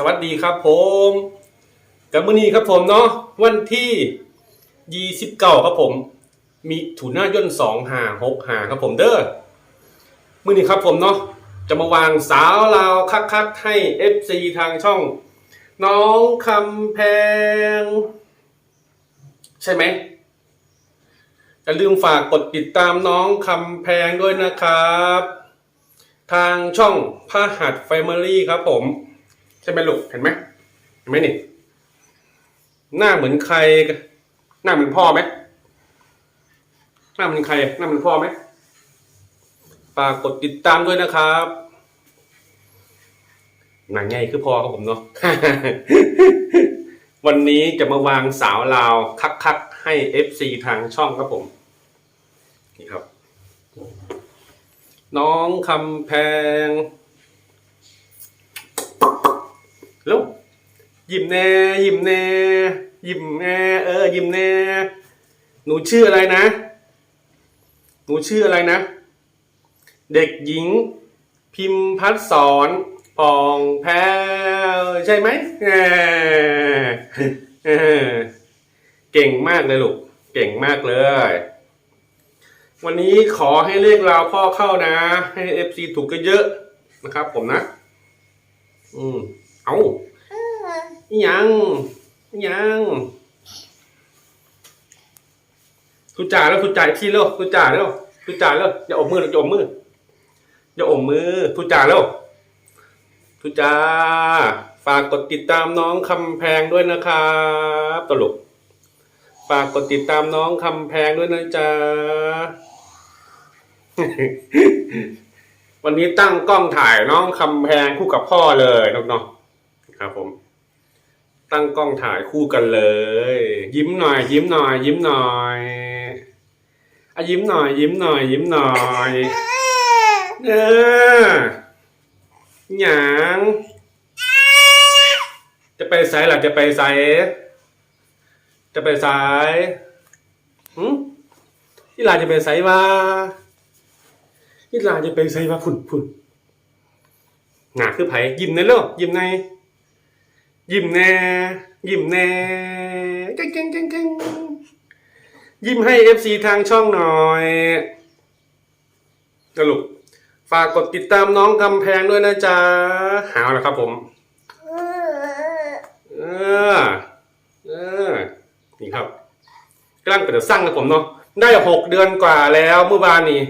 สวัสดีครับผมกับมือนี้ครับผมเนาะวันที่ยี่สิบเก้าครับผม มีถุนหน้าย่นสองหาหกหาครับผมเด้อมือนี้ครับผมเนาะจะมาวางสาวลาวคักๆให้ FC ทางช่อง น้องคำแพง ใช่ไหมอย่าลืมฝากกดติดตามน้องคำแพงด้วยนะครับ ทางช่องพาหัดแฟมิลี่ครับผม ใช่ไหมลูกเห็นไหมเห็นไหมนี่ หน้าเหมือนใคร หน้าเหมือนพ่อไหมหน้าเหมือนใคร หน้าเหมือนพ่อไหมฝากกดติดตามด้วยนะครับหนังใหญ่คือพ่อครับผมเนาะ วันนี้จะมาวางสาวลาวคักๆให้ FC ทางช่องครับผม นี่ครับ น้องคำแพง แล้วยิ้มแน่ยิ้มแน่ยิ้มแน่เออยิ้มแน่หนูชื่ออะไรนะ หนูชื่ออะไรนะ เด็กหญิง พิมพัฒสอนปองแพรวใช่ไหมแหมเออเก่งมากเลยลูก เก่งมากเลย วันนี้ขอให้เลขราวพ่อเข้านะ ให้เอฟซีถูกก็เยอะนะครับผมนะ อืม เอาอี ยังอีหยังทุจ่าแล้วทุจ่าอีกทีเร็วทุจ่าเร็วทุจ่าเร็วอย่าอมมืออย่าอมมืออย่าอมมือทุจ่าเร็วทุจ่าฝากกดติดตามน้องคำแพงด้วยนะครับตลกฝากกดติดตามน้องคำแพงด้วยนะจ๊ะ วันนี้ตั้งกล้องถ่ายน้องคำแพงคู่กับพ่อเลยน้องๆครับผม ตั้งกล้องถ่ายคู่กันเลย ยิ้มหน่อย ยิ้มหน่อย ยิ้มหน่อยอะยิ้มหน่อย ยิ้มหน่อย ยิ้มหน่อยเออหยังจะไปไสหล่ะจะไปไสจะไปไสหืมอีหลาจะไปไสวะอีหลาจะไปไสวะพุ่นพุ่นหนาคือไผยิ้มในโลกยิ้มใน ยิ้มแน่ยิ้มแน่เก่งเก่งเก่งเก่งยิ้มให้เอฟซีทางช่องหน่อยสรุปฝากกดติดตามน้องกำแพงด้วยนะจ๊ะหาวนะครับผม เออ เออ นี่ครับกำลังเป็นสร้างนะผมเนาะ ได้หกเดือนกว่าแล้วเมื่อวานนี้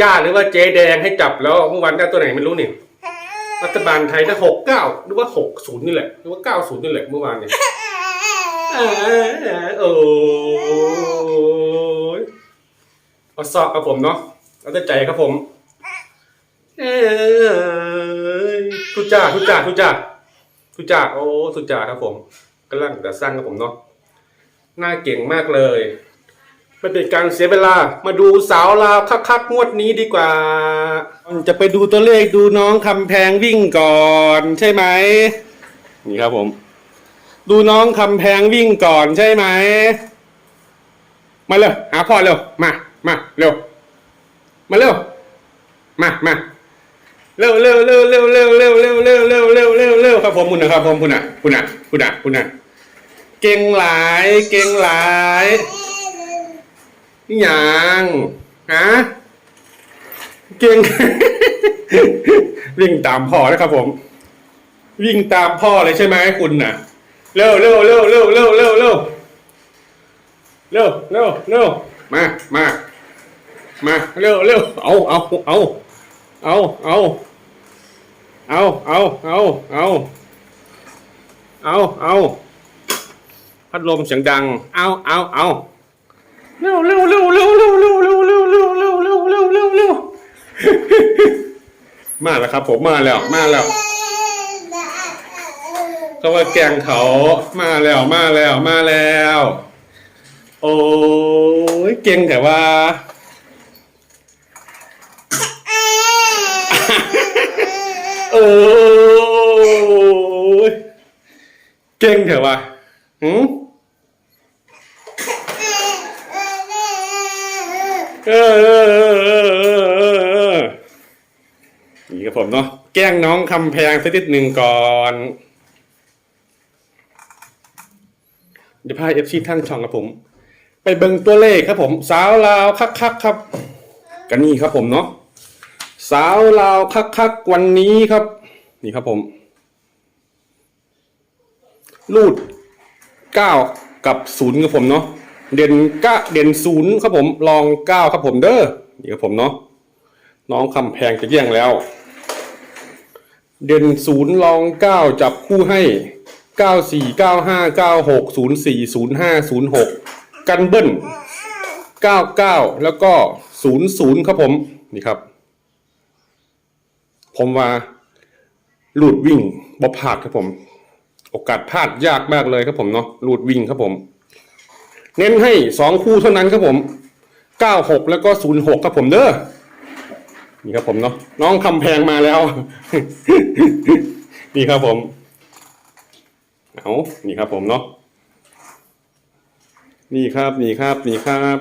ย่าหรือว่าเจ๊แดงให้จับแล้วเมื่อวานได้ตัวไหนไม่รู้นี่ รัฐบาลไทยได้หกเก้าหรือว่าหกศูนย์นี่แหละหรือว่าเก้าศูนย์นี่แหละเมื่อวานเนี่ยอ่าโอ้ยเอาซอกกับผมเนาะเอาแต่ใจครับผมเอ้ยทุจ่าทุจ่าทุจ่าทุจ่าโอ้ทุจ่าครับผมกำลังจะสร้างครับผมเนาะน่าเก่งมากเลย ไม่เป็นการเสียเวลา มาดูสาวลาวคักๆงวดนี้ดีกว่า จะไปดูตัวเลขดูน้องคำแพงวิ่งก่อนใช่ไหม นี่ครับผม ดูน้องคำแพงวิ่งก่อนใช่ไหม มาเร็วหาพ่อเร็ว มา มาเร็ว มาเร็ว มามาเร็วเร็วเร็วเร็วเร็วเร็วเร็วเร็วเร็วเร็วเร็วเร็วครับผมคุณนะครับผมคุณอะคุณอะคุณอะคุณอะเก่งหลาย เก่งหลาย นี่ยังฮะเก่ง วิ่งตามพ่อนะครับผม วิ่งตามพ่อเลยใช่ไหมคุณน่ะ เร็วเร็วเร็วเร็วเร็วเร็วเร็วเร็วเร็วเร็วมามามาเร็วเร็วเอาเอาเอาเอาเอาเอาเอาเอาเอาเอาเอาพัดลมเสียงดัง เอาเอาเอา เร็วเร็วเร็วเร็วเร็วเร็วเร็วเร็วเร็วเร็วเร็วเร็วเร็วเร็วมาแล้วครับ ผมมาแล้วมาแล้วเขาว่าแกงเขามาแล้วมาแล้วมาแล้ว โอ้ยเก่งแต่ว่าโอ้ยเก่งเถอะวะหืม ออนี่ครับผมเนาะแกล้งน้องคำแพงสักนิดหนึ่งก่อนเดี๋ยวพาเอฟซีทั้งช่องครับผม ไปเบิ่งตัวเลขครับผม สาวลาวคักคักครับกันนี่ครับผมเนาะสาวลาวคักคักวันนี้ครับ นี่ครับผมลูดเก้ากับศูนย์ครับผมเนาะ เด่นก้าเด่นศูนย์ครับผมลองเก้าครับผมเด้อนี่ครับผมเนาะน้องคำแพงจะแย่งแล้ว เด่นศูนย์ลองเก้าจับคู่ให้เก้าสี่เก้าห้าเก้าหกศูนย์สี่ศูนย์ห้าศูนย์หกกันเบิ้ลเก้าเก้าแล้วก็ศูนย์ศูนย์ครับผมนี่ครับ ผมว่าหลุดวิ่งบ่พลาดครับผม โอกาสพลาดยากมากเลยครับผมเนาะหลุดวิ่งครับผม เน้นให้สองคู่เท่านั้นครับผมเก้าหกแล้วก็ศูนย์หกครับผมเด้อนี่ครับผมเนาะน้องคำแพงมาแล้ว นี่ครับผมเอานี่ครับผมเนาะนี่ครับนี่ครับนี่ครับ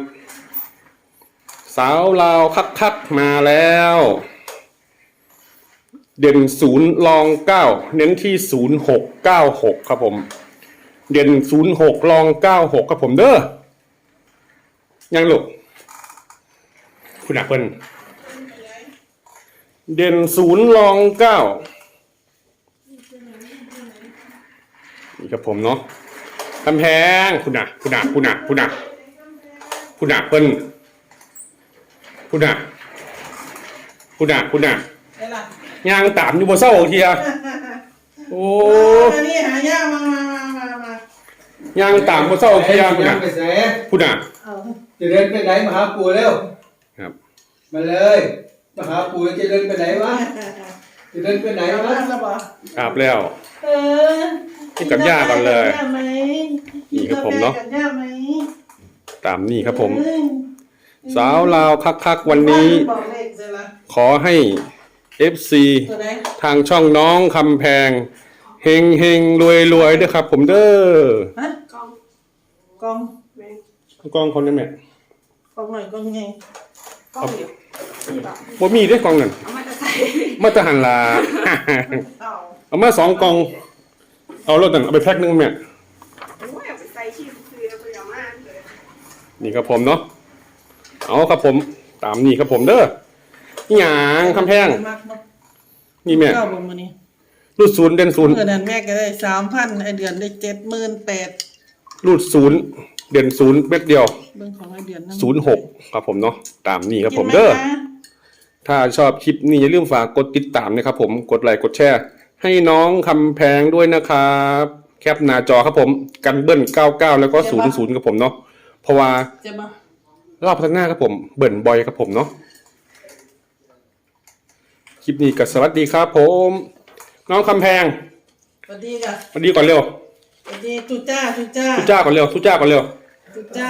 สาวลาวคักคักๆมาแล้ว เด่นศูนย์ลองเก้าเน้นที่ศูนย์หกเก้าหกครับผม เด่นศูนย์หกลองเก้าหกครับผมเด้อยังลูกคุณอาเพิ่นเด่นศูนย์รองเก้านี่ครับผมเนาะกำแพงคุณน่ะคุณน่ะคุณน่ะคุณน่ะคุณน่ะเพิ่นคุณน่ะคุณน่ะคุณน่ะไอ้ล่ะยางตามอยู่บนเสาเทียโอ้อันนี้หายากมามามามามา ยางตามบนเสาเทียคุณยัน่ะงไปแสคุณน่ะ เอาจะเดินไปไหนมาหาปู่เร็วครับ มาเลยมาหาปู่จะเดินไปไหนวะจะเดินไปไหนเอาวะละแล้วบ่ครับแล้ว เออกินกับย่าก่อนเลยกินกาแฟกับย่าไหมนี่ครับผมเนาะกิกาแฟกับย่าไหมตามนี่ครับผม เอ้ยสาวลาวคักๆวันนี้ บอกเลขเสร็จละขอให้ FC ตัวไหนทางช่องน้องคำแพง เฮงเฮงรวยรวยด้วยครับ ผมเด้อฮะกองกองกล้องคนนั้นแม่กองหน่อยกองไงกล้องอยู่นี่แบบบ่มีได้อกล้องนั่นเอามาจะใส่มาตรหันลา เอาเอามาสองกล่อง เอารถนั่นเอาไปแพ็คหนึงแม่โอ้ยเอาไปใส่ชิ้นคือเอาไปเอามาเลยนี่ครับผมเนาะเอาครับผม ตามนี่ครับผมเด้อนี่หยางคำแพงมากเนาะนี่แม่ เก้าบนมือนี้ รูดศูนย์เด่นศูนย์เมื่อนั้นแม่ก็ได้สามพันไอเดือนได้เจ็ดหมื่นแปดรูดศูนย์เด่นศูนย์เม็ดเดียวเบื้องของไอเดือนนั่งศูนย์หกครับผมเนาะตามนี่ครับผมเด้อกินไหคะถ้าชอบคลิปนี้อย่าลืมฝากกดติดตามนะครับผมกดไลค์กดแชร์ ให้น้องคำแพงด้วยนะครับ แคปหน้าจอครับผมกันเบิ้ล99แล้วก็00ครับผมเนาะเพราะว่าจะมารอบพัฒนาครับผม เบิ้ลบ่อยครับผมเนาะคลิปนี้ก็สวัสดีครับผม น้องคำแพงสวัสดีค่ะสวัสดีก่อนเร็วสวัสดีจุจ้าจุจ้าทุจ้าก่อนเร็วทุจ้าก่อนเร็วจุจ้า